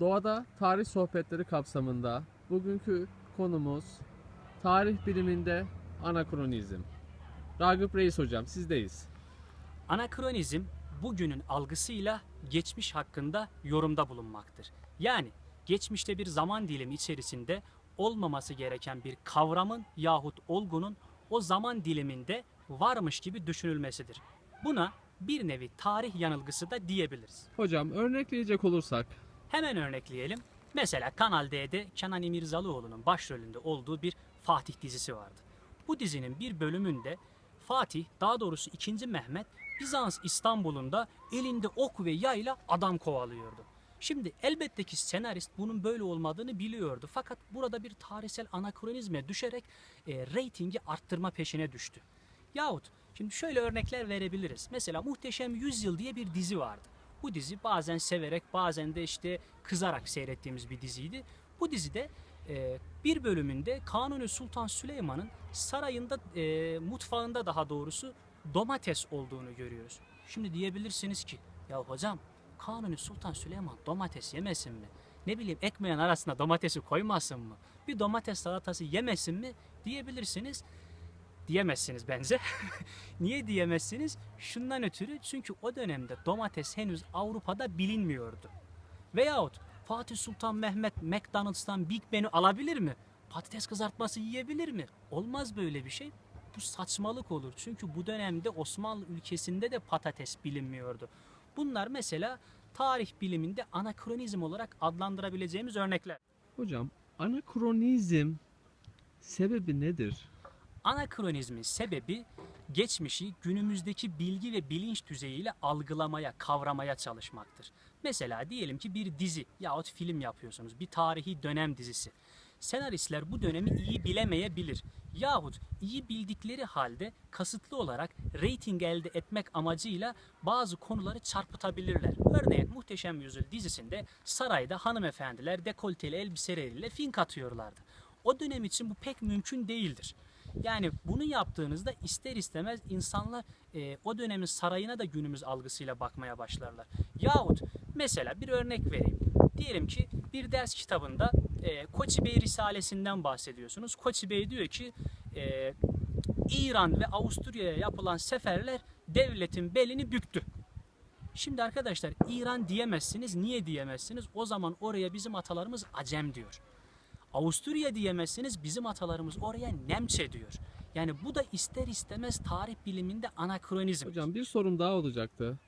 Doğada tarih sohbetleri kapsamında bugünkü konumuz tarih biliminde anakronizm. Ragıp Reis hocam sizdeyiz. Anakronizm bugünün algısıyla geçmiş hakkında yorumda bulunmaktır. Yani geçmişte bir zaman dilimi içerisinde olmaması gereken bir kavramın yahut olgunun o zaman diliminde varmış gibi düşünülmesidir. Buna bir nevi tarih yanılgısı da diyebiliriz. Hocam örnekleyecek olursak Hemen örnekleyelim. Mesela Kanal D'de Kenan İmirzalıoğlu'nun başrolünde olduğu bir Fatih dizisi vardı. Bu dizinin bir bölümünde Fatih, daha doğrusu 2. Mehmet, Bizans İstanbul'unda elinde ok ve yayla adam kovalıyordu. Şimdi elbette ki senarist bunun böyle olmadığını biliyordu. Fakat burada bir tarihsel anakronizme düşerek e, reytingi arttırma peşine düştü. Yahut şimdi şöyle örnekler verebiliriz. Mesela Muhteşem Yüzyıl diye bir dizi vardı. Bu dizi bazen severek bazen de işte kızarak seyrettiğimiz bir diziydi. Bu dizide e, bir bölümünde Kanuni Sultan Süleyman'ın sarayında e, mutfağında daha doğrusu domates olduğunu görüyoruz. Şimdi diyebilirsiniz ki ya hocam Kanuni Sultan Süleyman domates yemesin mi? Ne bileyim ekmeğin arasına domatesi koymasın mı? Bir domates salatası yemesin mi? Diyebilirsiniz diyemezsiniz bence. Niye diyemezsiniz? Şundan ötürü çünkü o dönemde domates henüz Avrupa'da bilinmiyordu. Veyahut Fatih Sultan Mehmet McDonald's'tan Big Ben'i alabilir mi? Patates kızartması yiyebilir mi? Olmaz böyle bir şey. Bu saçmalık olur. Çünkü bu dönemde Osmanlı ülkesinde de patates bilinmiyordu. Bunlar mesela tarih biliminde anakronizm olarak adlandırabileceğimiz örnekler. hocam anakronizm sebebi nedir? Anakronizmin sebebi geçmişi günümüzdeki bilgi ve bilinç düzeyiyle algılamaya, kavramaya çalışmaktır. Mesela diyelim ki bir dizi yahut film yapıyorsunuz, bir tarihi dönem dizisi. Senaristler bu dönemi iyi bilemeyebilir. Yahut iyi bildikleri halde kasıtlı olarak reyting elde etmek amacıyla bazı konuları çarpıtabilirler. Örneğin Muhteşem Yüzyıl dizisinde sarayda hanımefendiler dekolteli elbiseleriyle fink atıyorlardı. O dönem için bu pek mümkün değildir. Yani bunu yaptığınızda ister istemez insanlar e, o dönemin sarayına da günümüz algısıyla bakmaya başlarlar. Yahut mesela bir örnek vereyim. Diyelim ki bir ders kitabında e, Koçi Bey Risalesinden bahsediyorsunuz. Koçi Bey diyor ki e, İran ve Avusturya'ya yapılan seferler devletin belini büktü. Şimdi arkadaşlar İran diyemezsiniz. Niye diyemezsiniz? O zaman oraya bizim atalarımız Acem diyor. Avusturya diyemezsiniz bizim atalarımız oraya Nemçe diyor. Yani bu da ister istemez tarih biliminde anakronizm. Hocam bir sorum daha olacaktı.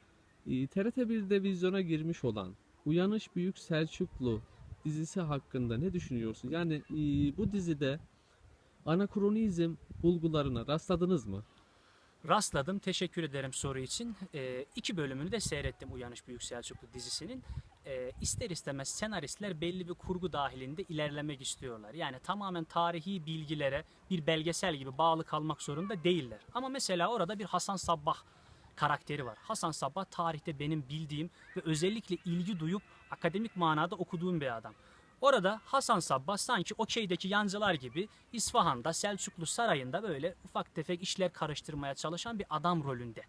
Ee, TRT 1'de vizyona girmiş olan Uyanış Büyük Selçuklu dizisi hakkında ne düşünüyorsun? Yani e, bu dizide anakronizm bulgularına rastladınız mı? Rastladım. Teşekkür ederim soru için. Ee, iki bölümünü de seyrettim Uyanış Büyük Selçuklu dizisinin. Ee, ister istemez senaristler belli bir kurgu dahilinde ilerlemek istiyorlar. Yani tamamen tarihi bilgilere bir belgesel gibi bağlı kalmak zorunda değiller. Ama mesela orada bir Hasan Sabbah karakteri var. Hasan Sabbah tarihte benim bildiğim ve özellikle ilgi duyup akademik manada okuduğum bir adam. Orada Hasan Sabbah sanki okeydeki yancılar gibi İsfahan'da Selçuklu Sarayı'nda böyle ufak tefek işler karıştırmaya çalışan bir adam rolünde.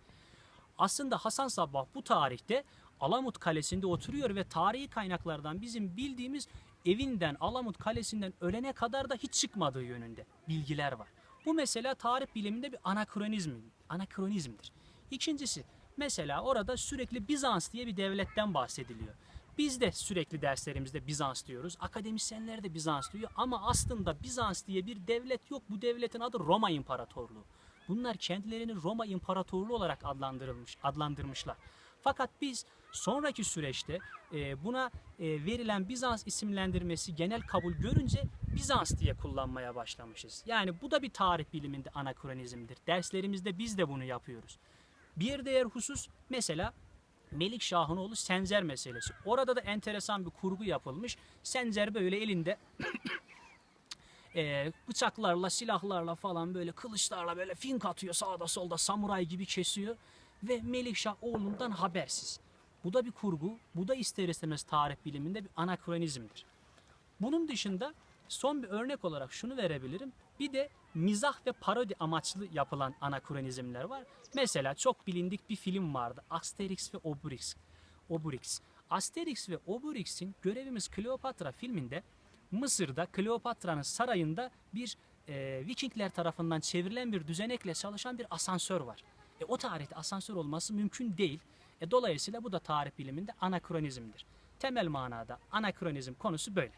Aslında Hasan Sabbah bu tarihte Alamut Kalesi'nde oturuyor ve tarihi kaynaklardan bizim bildiğimiz evinden Alamut Kalesi'nden ölene kadar da hiç çıkmadığı yönünde bilgiler var. Bu mesela tarih biliminde bir anakronizm, anakronizmdir. İkincisi mesela orada sürekli Bizans diye bir devletten bahsediliyor. Biz de sürekli derslerimizde Bizans diyoruz. Akademisyenler de Bizans diyor ama aslında Bizans diye bir devlet yok. Bu devletin adı Roma İmparatorluğu. Bunlar kendilerini Roma İmparatorluğu olarak adlandırılmış, adlandırmışlar. Fakat biz sonraki süreçte e, buna e, verilen Bizans isimlendirmesi genel kabul görünce Bizans diye kullanmaya başlamışız. Yani bu da bir tarih biliminde anakronizmdir. Derslerimizde biz de bunu yapıyoruz. Bir diğer husus mesela Melik Şahınoğlu Sencer meselesi. Orada da enteresan bir kurgu yapılmış. Sencer böyle elinde e, bıçaklarla, silahlarla falan böyle kılıçlarla böyle fink atıyor sağda solda samuray gibi kesiyor. Ve Melikşah oğlundan habersiz. Bu da bir kurgu. Bu da ister istemez tarih biliminde bir anakronizmdir. Bunun dışında son bir örnek olarak şunu verebilirim. Bir de mizah ve parodi amaçlı yapılan anakronizmler var. Mesela çok bilindik bir film vardı. Asterix ve Obelix. Obelix. Asterix ve Obelix'in Görevimiz Kleopatra filminde Mısır'da Kleopatra'nın sarayında bir e, Vikingler tarafından çevrilen bir düzenekle çalışan bir asansör var. E, o tarihte asansör olması mümkün değil. E, dolayısıyla bu da tarih biliminde anakronizmdir. Temel manada anakronizm konusu böyle.